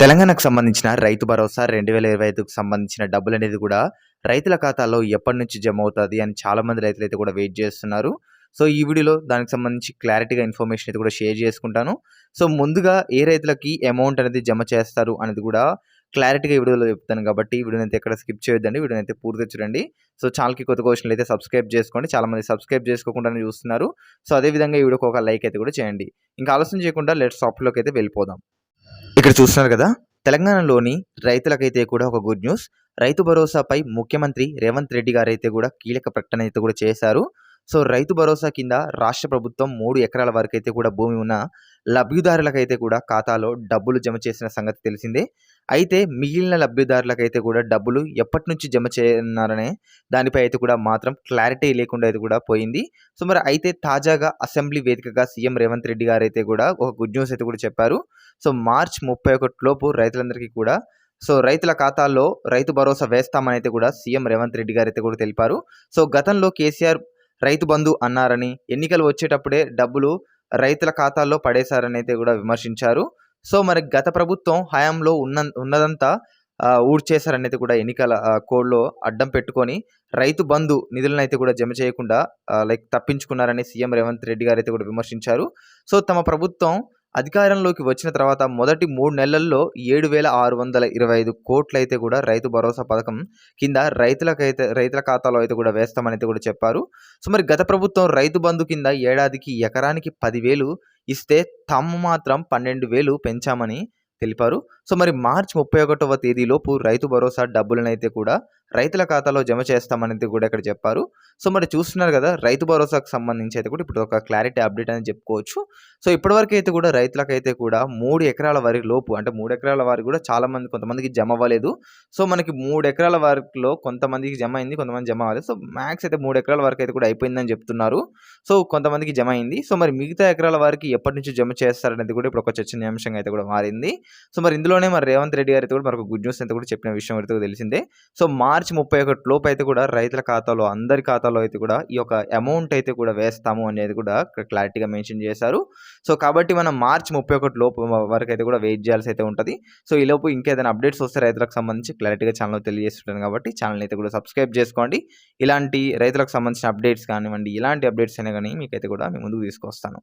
తెలంగాణకు సంబంధించిన రైతు భరోసా రెండు వేల ఇరవై ఐదుకు సంబంధించిన డబ్బులు అనేది కూడా రైతుల ఖాతాలో ఎప్పటి నుంచి జమ అవుతుంది అని చాలామంది రైతులు అయితే కూడా వెయిట్ చేస్తున్నారు. సో ఈ వీడియోలో దానికి సంబంధించి క్లారిటీగా ఇన్ఫర్మేషన్ అయితే కూడా షేర్ చేసుకుంటాను. సో ముందుగా ఏ రైతులకి అమౌంట్ అనేది జమ చేస్తారు అనేది కూడా క్లారిటీగా ఈ వీడియోలో చెప్తాను కాబట్టి వీడియోని అయితే ఎక్కడ స్కిప్ చేయొద్దండి. వీడియోని అయితే పూర్తి చూడండి. సో ఛానల్కి కొత్త క్వశ్చన్లు అయితే సబ్స్క్రైబ్ చేసుకోండి. చాలామంది సబ్స్క్రైబ్ చేసుకోకుండానే చూస్తున్నారు. సో అదేవిధంగా ఈ వీడియోకి ఒక లైక్ అయితే కూడా చేయండి. ఇంకా ఆలోచన చేయకుండా లెట్ షాప్లోకి అయితే వెళ్ళిపోదాం. ఇక్కడ చూస్తున్నారు కదా తెలంగాణలోని రైతులకైతే కూడా ఒక గుడ్ న్యూస్ రైతు భరోసాపై ముఖ్యమంత్రి రేవంత్ రెడ్డి గారైతే కూడా కీలక ప్రకటన అయితే కూడా చేశారు. సో రైతు భరోసా కింద రాష్ట్ర ప్రభుత్వం మూడు ఎకరాల వరకు అయితే కూడా భూమి ఉన్న లబ్ధిదారులకైతే కూడా ఖాతాలో డబ్బులు జమ చేసిన సంగతి తెలిసిందే. అయితే మిగిలిన లబ్ధిదారులకైతే కూడా డబ్బులు ఎప్పటి నుంచి జమ చేయన్నారనే దానిపై అయితే కూడా మాత్రం క్లారిటీ లేకుండా అయితే కూడా పోయింది. సో మరి అయితే తాజాగా అసెంబ్లీ వేదికగా సీఎం రేవంత్ రెడ్డి గారు అయితే కూడా ఒక గుడ్ న్యూస్ అయితే కూడా చెప్పారు. సో మార్చ్ ముప్పై లోపు రైతులందరికీ కూడా సో రైతుల ఖాతాల్లో రైతు భరోసా వేస్తామని అయితే కూడా సీఎం రేవంత్ రెడ్డి గారు అయితే కూడా తెలిపారు. సో గతంలో కేసీఆర్ రైతు బంధు అన్నారని ఎన్నికలు వచ్చేటప్పుడే డబ్బులు రైతుల ఖాతాల్లో పడేశారని అయితే కూడా విమర్శించారు. సో మరి గత ప్రభుత్వం హయాంలో ఉన్న ఉన్నదంతా ఆ, ఊడ్చేశారని అయితే కూడా ఎన్నికల కోడ్లో అడ్డం పెట్టుకొని రైతు బంధు నిధులను అయితే కూడా జమ చేయకుండా లైక్ తప్పించుకున్నారని సీఎం రేవంత్ రెడ్డి గారు అయితే కూడా విమర్శించారు. సో తమ ప్రభుత్వం అధికారంలోకి వచ్చిన తర్వాత మొదటి మూడు నెలల్లో ఏడు వేల ఆరు వందల ఇరవై ఐదు కోట్లయితే కూడా రైతు భరోసా పథకం కింద రైతులకైతే రైతుల ఖాతాలో అయితే కూడా వేస్తామని అయితే కూడా చెప్పారు. సో మరి గత ప్రభుత్వం రైతు బంధు కింద ఏడాదికి ఎకరానికి పదివేలు ఇస్తే తాము మాత్రం పన్నెండు వేలు పెంచామని తెలిపారు. సో మరి మార్చి ముప్పై ఒకటవ తేదీలోపు రైతు భరోసా డబ్బులనైతే కూడా రైతుల ఖాతాలో జమ చేస్తామనేది కూడా ఇక్కడ చెప్పారు. సో మరి చూస్తున్నారు కదా రైతు భరోసాకు సంబంధించి అయితే కూడా ఇప్పుడు ఒక క్లారిటీ అప్డేట్ అని చెప్పుకోవచ్చు. సో ఇప్పటివరకు అయితే కూడా రైతులకైతే కూడా మూడు ఎకరాల వారి లోపు అంటే మూడు ఎకరాల వారి కూడా చాలా మంది కొంతమందికి జమ అవ్వలేదు. సో మనకి మూడు ఎకరాల వారిలో కొంతమందికి జమ అయింది కొంతమంది జమ అవ్వలేదు. సో మ్యాక్స్ అయితే మూడు ఎకరాల వరకు అయితే కూడా అయిపోయిందని చెప్తున్నారు. సో కొంతమందికి జమ అయింది. సో మరి మిగతా ఎకరాల వారికి ఎప్పటి నుంచి జమ చేస్తారనేది కూడా ఇప్పుడు ఒక చర్చనీయాంశంగా అయితే కూడా మారింది. సో మరి ఇందులోనే మరి రేవంత్ రెడ్డి గారు కూడా మనకు గుడ్ న్యూస్ అయితే కూడా చెప్పిన విషయం అయితే తెలిసిందే. సో మార్చి ముప్పై ఒకటి లోపు అయితే కూడా రైతుల ఖాతాలో అందరి ఖాతాలో అయితే కూడా ఈ యొక్క అమౌంట్ అయితే కూడా వేస్తాము అనేది కూడా క్లారిటీగా మెన్షన్ చేశారు. సో కాబట్టి మనం మార్చి ముప్పై ఒకటి లోపు వరకు అయితే కూడా వెయిట్ చేయాల్సి అయితే ఉంటుంది. సో ఈ లోపు ఇంకేదైనా అప్డేట్స్ వస్తే రైతులకు సంబంధించి క్లారిటీగా ఛానల్ తెలియజేస్తుంటాను కాబట్టి ఛానల్ అయితే కూడా సబ్స్క్రైబ్ చేసుకోండి. ఇలాంటి రైతులకు సంబంధించిన అప్డేట్స్ కానివ్వండి ఇలాంటి అప్డేట్స్ అయినా కానీ మీకైతే కూడా మీ ముందుకు తీసుకొస్తాను.